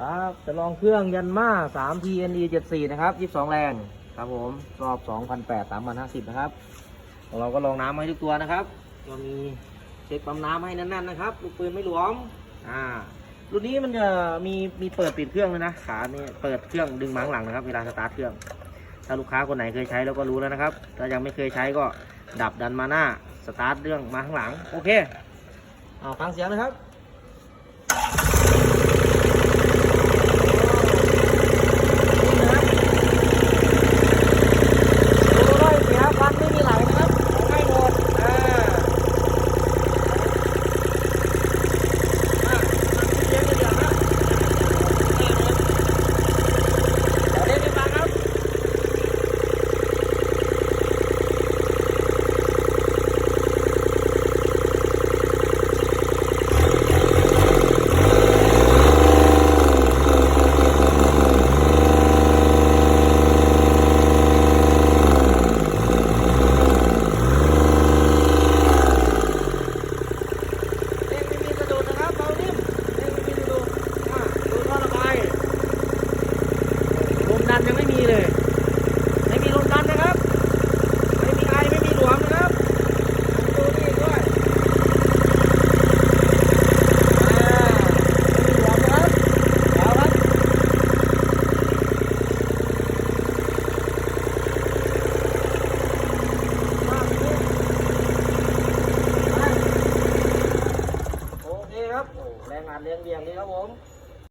ครับจะลองเครื่องยันมา3 TNE 74 นะครับ 22 แรงครับผม รอบ 2,800 3,050 นะครับ เราก็ลองน้ำมาให้ทุกตัวนะครับก็มีเช็คปั๊มน้ำให้แน่นๆนะครับ ลูกปืนไม่หลวม อ่า รุ่นนี้มันจะมีมีเปิดปิดเครื่องเลยนะ ขาเนี่ยเปิดเครื่องดึงมาข้างหลังนะครับ เวลาสตาร์ทเครื่อง ถ้าลูกค้าคนไหนเคยใช้แล้วก็รู้แล้วนะครับ ถ้ายังไม่เคยใช้ก็ดับดันมาหน้า สตาร์ทเรื่องมาข้างหลัง โอเค เอาฟังเสียงนะครับับแรงงานเลี้ยงเบียงนี่ครับผม